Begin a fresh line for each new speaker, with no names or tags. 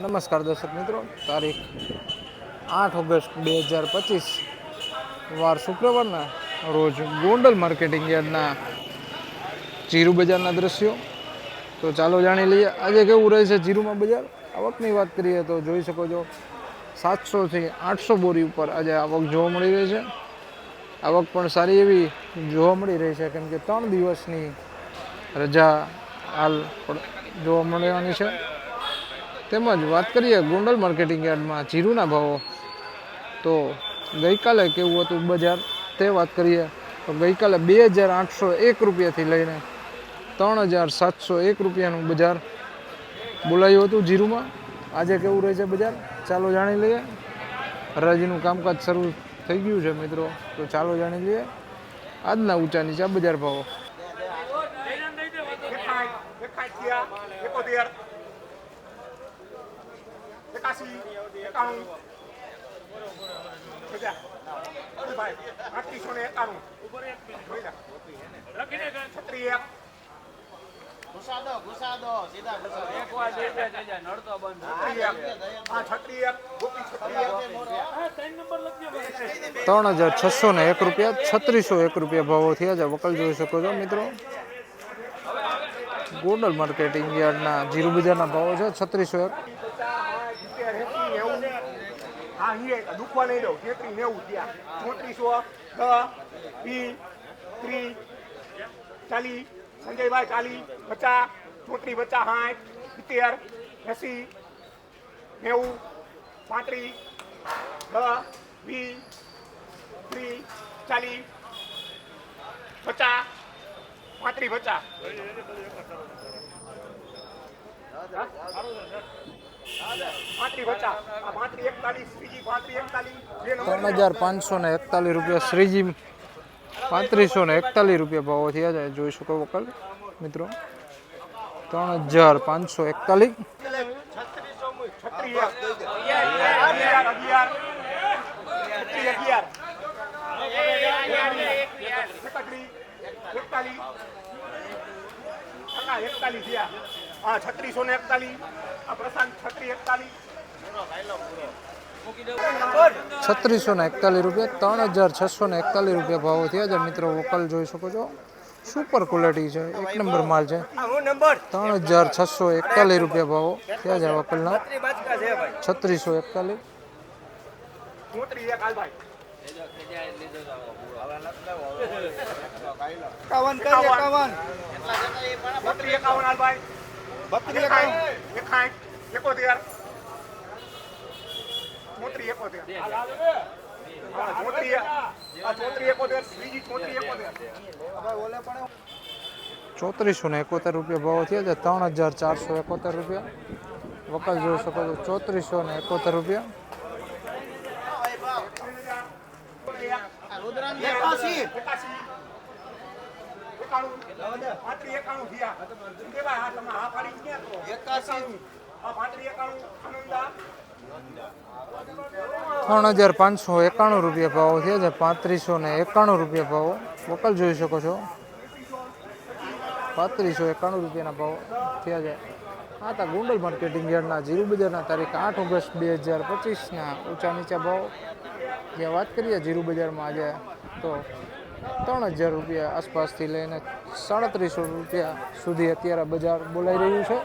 નમસ્કાર દર્શક મિત્રો. તારીખ આઠ ઓગસ્ટ બે હજાર પચીસ, વાર શુક્રવારના રોજ ગોંડલ માર્કેટિંગ યાર્ડના જીરુ બજારના દ્રશ્યો. તો ચાલો જાણી લઈએ, આજે કેવું રહે છે જીરુમાં બજાર? આવકની વાત કરીએ તો જોઈ શકો છો સાતસોથી આઠસો બોરી ઉપર આજે આવક જોવા મળી રહી છે. આવક પણ સારી એવી જોવા મળી રહી છે, કેમ કે ત્રણ દિવસની રજા હાલ જોવા મળવાની છે. તેમજ વાત કરીએ ગોંડલ માર્કેટિંગ યાર્ડમાં જીરુના ભાવો તો ગઈકાલે કેવું હતું બજાર તે વાત કરીએ તો ગઈકાલે બે હજાર આઠસો એક રૂપિયાથી લઈને ત્રણ હજાર સાતસો એક રૂપિયાનું બજાર બોલાયું હતું જીરુમાં આજે કેવું રહે છે બજાર ચાલો જાણી લઈએ હરાજીનું કામકાજ શરૂ થઈ ગયું છે મિત્રો તો ચાલો જાણી લઈએ આજના ઊંચા નીચા બજાર ભાવો
એકાઠ એકાઠ થયા એકોતેર એકાશી એકાણું બધા ભાઈ આઠત્રીસો ને એકાણું જોઈ લે. છત્રી એક
ઘુસાદો ઘુસાદો સીધા ઘુસાદો એક
છત્રી એક હા છત્રી એક ગોપી છત્રી એક
ત્રણ હજાર છસો ને એક રૂપિયા છત્રીસો એક રૂપિયા ભાવો થયા છે વકલ જોઈ શકો છો મિત્રો ગોંડલ માર્કેટિંગ યાર્ડના જીરુ બજારના ભાવો છે છત્રીસો એક
સિત્તેર એંસી નેવું હા અહીંયા દુખવા નહીં દઉં તેત્રીસ નેવું ત્યાં ચોત્રીસો દસ વીસ ત્રીસ ચાલી સંજયભાઈ ચાલી પચાસ ચોત્રીસ પચાસ સાઠ સિત્તેર એંસી નેવું પાંત્રીસ દસ બી ત્રીસ ચાલીસ પચાસ પાંત્રીસ પચાસ પાંત્રીસ પચાસ આ પાંત્રીસ એકતાલીસ ત્રીજી પાંત્રીસ એકતાલીસ જે નંબર
ત્રણ હજાર પાંચસો ને એકતાલીસ રૂપિયા શ્રીજી પાંત્રીસો ને એકતાલીસ રૂપિયા ભાવો થયા છે. જોઈ શકો વકલ મિત્રો. ત્રણ હજાર પાંચસો એકતાલીસ.
છત્રીસ અગિયાર અગિયાર છત્રીસ અગિયાર એકત્રીસ એકતાલીસ ટકા એકતાલીસ થયા હા છત્રીસો ને એકતાલીસ આ પ્રશાંત છત્રીસ એકતાલીસ.
છત્રીસો ને એકતાલીસ રૂપિયા ત્રણ હજાર છસો ને એકતાલીસ રૂપિયા ભાવો થયા છે. મિત્રો વકલ જોઈ શકો છો. સુપર ક્વોલિટી છે. એક નંબર માલ છે. ત્રણ હજાર છસો એકતાલીસ રૂપિયા ભાવો થયા છે વકલના. છત્રીસો એકતાલીસ.
એકાવન
એકોતેર. ચોત્રીસ એકોતેર. હા, ચોત્રીસ એકોતેર ત્રીજી ચોત્રીસ એકોતેર.
ચોત્રીસો ને એકોતેર રૂપિયા ભાવ થયા છે ત્રણ હજાર ચારસો એકોતેર રૂપિયા. વકલ જોઈ શકો છો ચોત્રીસો ને એકોતેર રૂપિયા.
એકાણું.
ત્રણ હજાર પાંચસો એકાણું રૂપિયા ભાવો છે જે પાંત્રીસો ને એકાણું રૂપિયા ભાવો. વકલ જોઈ શકો છો. પાંત્રીસો એકાણું રૂપિયાના ભાવ થયા છે. આ તા ગુંડલ માર્કેટિંગ યાર્ડના જીરુ બજારના તારીખ આઠ ઓગસ્ટ બે હજાર પચીસના ઊંચા નીચા ભાવ. જે વાત કરીએ જીરુ બજારમાં આજે, તો ત્રણ હજાર રૂપિયા આસપાસથી લઈને સાડત્રીસો રૂપિયા સુધી અત્યારે બજાર બોલાઈ રહ્યું છે.